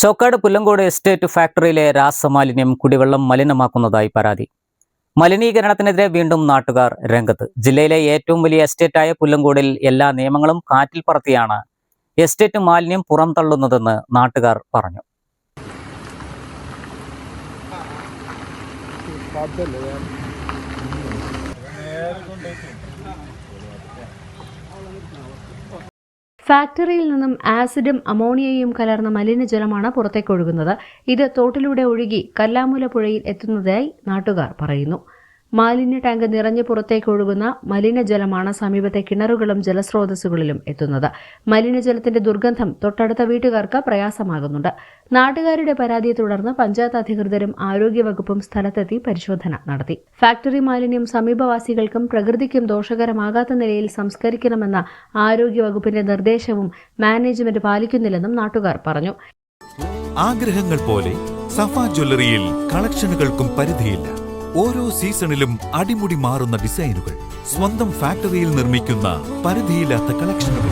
Chokkad Pullangode estate ഫാക്ടറിയിലെ രാസമാലിന്യം കുടിവെള്ളം മലിനമാക്കുന്നതായി പരാതി. മലിനീകരണത്തിനെതിരെ വീണ്ടും നാട്ടുകാർ രംഗത്ത്. ജില്ലയിലെ ഏറ്റവും വലിയ എസ്റ്റേറ്റായ പുല്ലങ്കോടിൽ എല്ലാ നിയമങ്ങളും കാറ്റിൽ പറത്തിയാണ് എസ്റ്റേറ്റ് മാലിന്യം പുറംതള്ളുന്നതെന്ന് നാട്ടുകാർ പറഞ്ഞു. ഫാക്ടറിയിൽ നിന്നും ആസിഡും അമോണിയയും കലർന്ന മലിനജലമാണ് പുറത്തേക്കൊഴുകുന്നത്. ഇത് തോട്ടിലൂടെ ഒഴുകി കല്ലാമൂല പുഴയിൽ എത്തുന്നതായി നാട്ടുകാർ പറയുന്നു. മാലിന്യ ടാങ്ക് നിറഞ്ഞു പുറത്തേക്കൊഴുകുന്ന മലിനജലമാണ് സമീപത്തെ കിണറുകളും ജലസ്രോതസ്സുകളിലും എത്തുന്നത്. മലിനജലത്തിന്റെ ദുർഗന്ധം തൊട്ടടുത്ത വീട്ടുകാർക്ക് പ്രയാസമാകുന്നുണ്ട്. നാട്ടുകാരുടെ പരാതിയെ തുടർന്ന് പഞ്ചായത്ത് അധികൃതരും ആരോഗ്യവകുപ്പും സ്ഥലത്തെത്തി പരിശോധന നടത്തി. ഫാക്ടറി മാലിന്യം സമീപവാസികൾക്കും പ്രകൃതിക്കും ദോഷകരമാകാത്ത നിലയിൽ സംസ്കരിക്കണമെന്ന ആരോഗ്യവകുപ്പിന്റെ നിർദ്ദേശവും മാനേജ്മെന്റ് പാലിക്കുന്നില്ലെന്നും നാട്ടുകാർ പറഞ്ഞു. ആഗ്രഹങ്ങൾ പോലെ സഫ ജ്വല്ലറിയിൽ കളക്ഷനുകൾക്കും പരിധിയില്ല. ഓരോ സീസണിലും അടിമുടി മാറുന്ന ഡിസൈനുകൾ. സ്വന്തം ഫാക്ടറിയിൽ നിർമ്മിക്കുന്ന പരിധിയില്ലാത്ത കളക്ഷനുകൾ.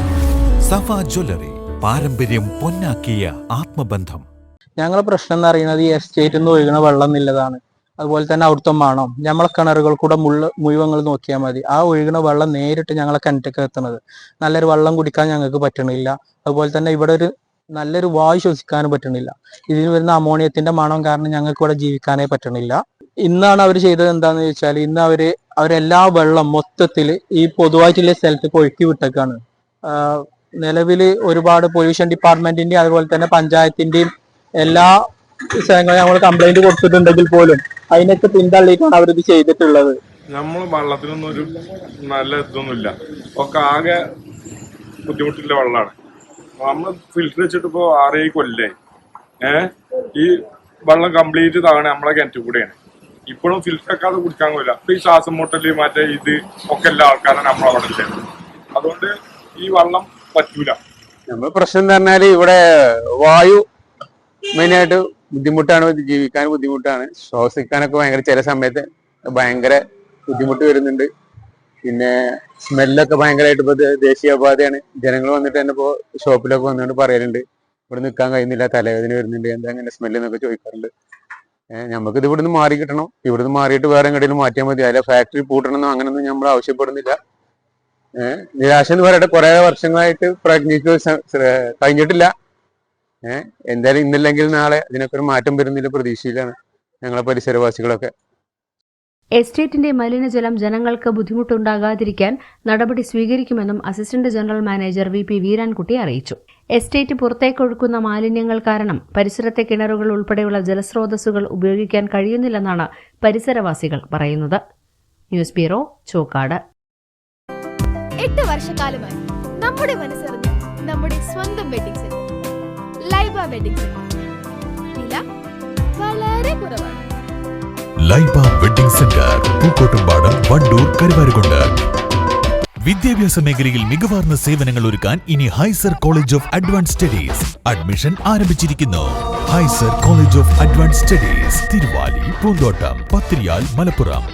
സഫ ജ്വല്ലറി പാരമ്പര്യം പൊന്നാക്കിയ ആത്മബന്ധം. ഞങ്ങളെ പ്രശ്നം എന്ന് പറയുന്നത് ഈ എസ്റ്റേറ്റിൽ നിന്ന് ഒഴുകുന്ന വെള്ളം നല്ലതാണ് അതുപോലെ തന്നെ അവിടുത്തെ മണം. നമ്മളെ കിണറുകൾ കൂടെ മുള്ള മുഴുവങ്ങൾ നോക്കിയാൽ മതി. ആ ഒഴുകുന്ന വെള്ളം നേരിട്ട് ഞങ്ങളെ കിണറ്റൊക്കെ എത്തുന്നത് നല്ലൊരു വെള്ളം കുടിക്കാൻ ഞങ്ങൾക്ക് പറ്റണില്ല. അതുപോലെ തന്നെ ഇവിടെ ഒരു നല്ലൊരു വായു ശ്വസിക്കാനും പറ്റണില്ല. ഇതിന് വരുന്ന അമോണിയത്തിന്റെ മണം കാരണം ഞങ്ങൾക്ക് ഇവിടെ ജീവിക്കാനേ പറ്റണില്ല. ഇന്നാണ് അവർ ചെയ്തത് എന്താന്ന് വെച്ചാൽ ഇന്ന് അവർ അവരെല്ലാ വെള്ളം മൊത്തത്തിൽ ഈ പൊതുവായിട്ടുള്ള സ്ഥലത്തേക്ക് ഒഴുക്കി വിട്ടേക്കാണ്. നിലവിൽ ഒരുപാട് പൊല്യൂഷൻ ഡിപ്പാർട്ട്മെന്റിന്റെയും അതുപോലെ തന്നെ പഞ്ചായത്തിന്റെയും എല്ലാ സ്ഥലങ്ങളും ഞങ്ങൾ കംപ്ലൈന്റ് കൊടുത്തിട്ടുണ്ടെങ്കിൽ പോലും അതിനൊക്കെ പിന്തള്ളിയിട്ടാണ് അവരിത് ചെയ്തിട്ടുള്ളത്. നമ്മൾ വെള്ളത്തിനൊന്നും ഒരു നല്ല ഇതൊന്നുമില്ല. ഒക്കെ ആകെ ബുദ്ധിമുട്ടില്ല വെള്ളമാണ് നമ്മൾ ഫിൽറ്റർ വെച്ചിട്ട് ഇപ്പോൾ ആറേഴ് ഏഹ് ഈ വെള്ളം കംപ്ലീറ്റ് താഴെ നമ്മളെ കിണറ്റിൽ കൂടെയാണ്. ഇപ്പോഴും ഫിൽറ്റർ ആക്കാതെ കുടിക്കാൻ കഴിയില്ല. അപ്പൊ ഈ ശ്വാസം മുട്ടൽ മറ്റേ ഇത് ഒക്കെ എല്ലാ ആൾക്കാരാണ് നമ്മളവിടെ ഉള്ളത് അതുകൊണ്ട് ഈ വെള്ളം പറ്റൂല. നമ്മൾ പ്രശ്നം എന്ന് പറഞ്ഞാൽ ഇവിടെ വായു മെയിനായിട്ട് ബുദ്ധിമുട്ടാണ്. ജീവിക്കാൻ ബുദ്ധിമുട്ടാണ്. ശ്വസിക്കാനൊക്കെ ഭയങ്കര ചില സമയത്ത് ഭയങ്കര ബുദ്ധിമുട്ട് വരുന്നുണ്ട്. പിന്നെ സ്മെല്ലൊക്കെ ഭയങ്കരമായിട്ട് ഇപ്പൊ ദേശീയപാതയാണ് ജനങ്ങൾ വന്നിട്ട് തന്നെ ഇപ്പോ ഷോപ്പിലൊക്കെ വന്നുകൊണ്ട് പറയലുണ്ട്. ഇവിടെ നിൽക്കാൻ കഴിയുന്നില്ല തലവേദന വരുന്നുണ്ട് എന്താ അങ്ങനെ സ്മെല്ല് എന്നൊക്കെ ചോദിക്കാറുണ്ട്. നമുക്ക് ഇത് ഇവിടുന്ന് മാറി കിട്ടണം. ഇവിടുന്ന് മാറിയിട്ട് വേറെ എങ്ങനെയും മാറ്റിയാൽ മതി. അതിലെ ഫാക്ടറി പൂട്ടണമെന്നോ അങ്ങനെയൊന്നും നമ്മൾ ആവശ്യപ്പെടുന്നില്ല. നിരാശ എന്ന് പറയട്ടെ. കുറെ വർഷങ്ങളായിട്ട് പ്രയത്നിച്ചു കഴിഞ്ഞിട്ടില്ല. ഏഹ് എന്തായാലും ഇന്നില്ലെങ്കിൽ നാളെ ഇതിനൊക്കെ ഒരു മാറ്റം വരുന്നില്ല. പ്രതീക്ഷയിലാണ് ഞങ്ങളെ പരിസരവാസികളൊക്കെ. എസ്റ്റേറ്റിന്റെ മലിനജലം ജനങ്ങൾക്ക് ബുദ്ധിമുട്ടുണ്ടാകാതിരിക്കാൻ നടപടി സ്വീകരിക്കുമെന്നും assistant general manager V P Veerankutty അറിയിച്ചു. എസ്റ്റേറ്റ് പുറത്തേക്കൊഴുക്കുന്ന മാലിന്യങ്ങൾ കാരണം പരിസരത്തെ കിണറുകൾ ഉൾപ്പെടെയുള്ള ജലസ്രോതസ്സുകൾ ഉപയോഗിക്കാൻ കഴിയുന്നില്ലെന്നാണ് പരിസരവാസികൾ പറയുന്നത്. News bureau Chokkad. എട്ട് വർഷക്കാലമായി നമ്മുടെ മനസ്സറിഞ്ഞ നമ്മുടെ സ്വന്തം വെഡിങ് സെന്റർ ലൈബ വെഡിങ് വില വളരെ കുറവാണ്. Laiba wedding centre Pookkottumpadam Wandoor Karuvarakundu. വിദ്യാഭ്യാസ മേഖലയിൽ മികവാർന്ന സേവനങ്ങൾ ഒരുക്കാൻ ഇനി ഹൈസർ college of advance studies admission ആരംഭിച്ചിരിക്കുന്നു. ഹൈസർ college of advance studies Thiruvali Poonthottam Pathiriyal Malappuram.